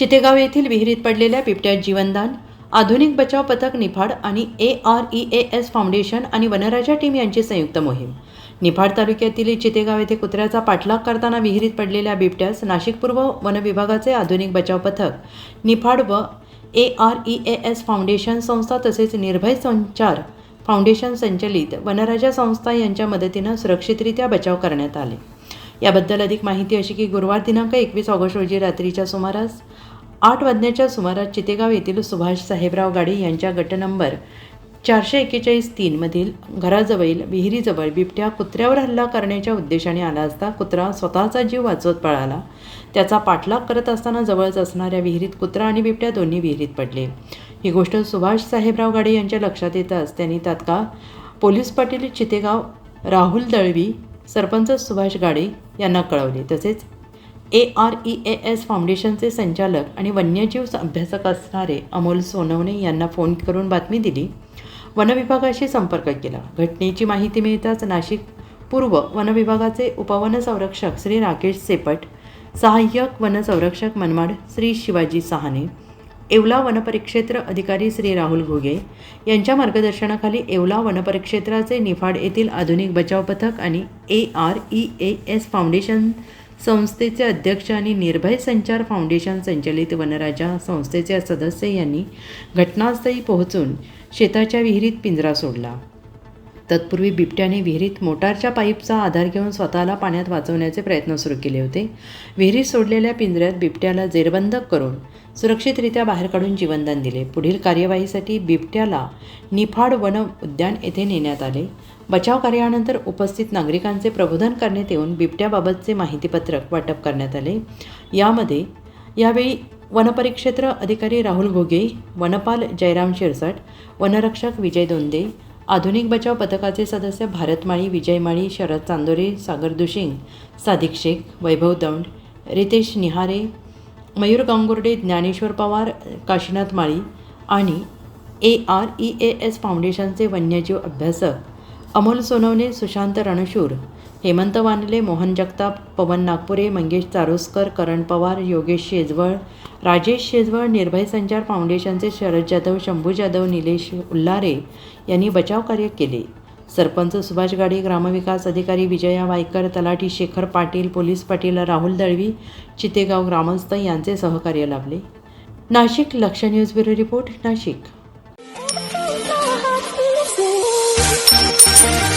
चितेगाव येथील विहिरीत पडलेल्या बिबट्यात जीवनदान आधुनिक बचाव पथक निफाड आणि A R E A S foundation आणि वनराजा टीम यांची संयुक्त मोहीम. निफाड तालुक्यातील चितेगाव येथे कुत्र्याचा पाठलाग करताना विहिरीत पडलेल्या बिबट्यास नाशिक पूर्व वनविभागाचे आधुनिक बचाव पथक निफाड व A R E A S foundation संस्था तसेच निर्भय संचार फाउंडेशन संचलित वनराजा संस्था यांच्या मदतीनं सुरक्षितरित्या बचाव करण्यात आले. याबद्दल अधिक माहिती अशी की गुरुवार दिनांक एकवीस ऑगस्ट रोजी रात्रीच्या सुमारास आठ वाजण्याच्या सुमारास चितेगाव येथील सुभाष साहेबराव गाडे यांच्या गट नंबर चारशे एक्केचाळीस तीनमधील घराजवळील विहिरीजवळ बिबट्या कुत्र्यावर हल्ला करण्याच्या उद्देशाने आला असता कुत्रा स्वतःचा जीव वाचवत पळाला. त्याचा पाठलाग करत असताना जवळच असणाऱ्या विहिरीत कुत्रा आणि बिबट्या दोन्ही विहिरीत पडले. ही गोष्ट सुभाष साहेबराव गाडे यांच्या लक्षात येताच त्यांनी तात्काळ पोलीस पाटील चितेगाव राहुल दळवी सरपंच सुभाष गाडे यांना कळवले. तसेच A R E A S फाउंडेशनचे संचालक आणि वन्यजीव अभ्यासक असणारे अमोल सोनवणे यांना फोन करून बातमी दिली. वनविभागाशी संपर्क केला. घटनेची माहिती मिळताच नाशिक पूर्व वनविभागाचे उपवन संरक्षक श्री राकेश सेपट सहाय्यक वनसंरक्षक मनमाड श्री शिवाजी सहाने येवला वनपरिक्षेत्र अधिकारी श्री राहुल घुगे यांच्या मार्गदर्शनाखाली येवला वनपरिक्षेत्राचे निफाड येथील आधुनिक बचाव पथक आणि A R E A S foundation संस्थेचे अध्यक्ष आणि निर्भय संचार फाउंडेशन संचलित वनराजा संस्थेचे सदस्य यांनी घटनास्थळी पोहोचून शेताच्या विहिरीत पिंजरा सोडला. तत्पूर्वी बिबट्याने विहिरीत मोटारच्या पाईपचा आधार घेऊन स्वतःला पाण्यात वाचवण्याचे प्रयत्न सुरू केले होते. विहिरीत सोडलेल्या पिंजऱ्यात बिबट्याला जेरबंद करून सुरक्षितरित्या बाहेर काढून जीवनदान दिले. पुढील कार्यवाहीसाठी बिबट्याला निफाड वन उद्यान येथे नेण्यात आले. बचाव कार्यानंतर उपस्थित नागरिकांचे प्रबोधन करण्यात येऊन बिबट्याबाबतचे माहितीपत्रक वाटप करण्यात आले. यामध्ये यावेळी वनपरिक्षेत्र अधिकारी राहुल घोगे वनपाल जयराम शिरसाट वनरक्षक विजय दोंदे आधुनिक बचाव पथकाचे सदस्य भारत माळी विजय माळी शरद चांदोरे सागर दुशिंग सादिक शेख वैभव दौंड रितेश निहारे मयूर गांगुर्डे ज्ञानेश्वर पवार काशीनाथ माळी आणि A R E A S फाउंडेशनचे वन्यजीव अभ्यासक अमोल सोनवणे सुशांत रणशूर हेमंत वानले मोहन जगताप पवन नागपुरे मंगेश चारोस्कर करण पवार योगेश शेजवळ राजेश शेजवळ निर्भय संचार फाउंडेशनचे शरद जाधव शंभू जाधव निलेश उल्लारे यांनी बचाव कार्य केले. सरपंच सुभाष गाडे ग्रामविकास अधिकारी विजया वायकर तलाठी शेखर पाटील पोलीस पाटील राहुल दळवी चितेगाव ग्रामस्थ यांचे सहकार्य लाभले. Nashik Laksh news bureau report Nashik. Mix.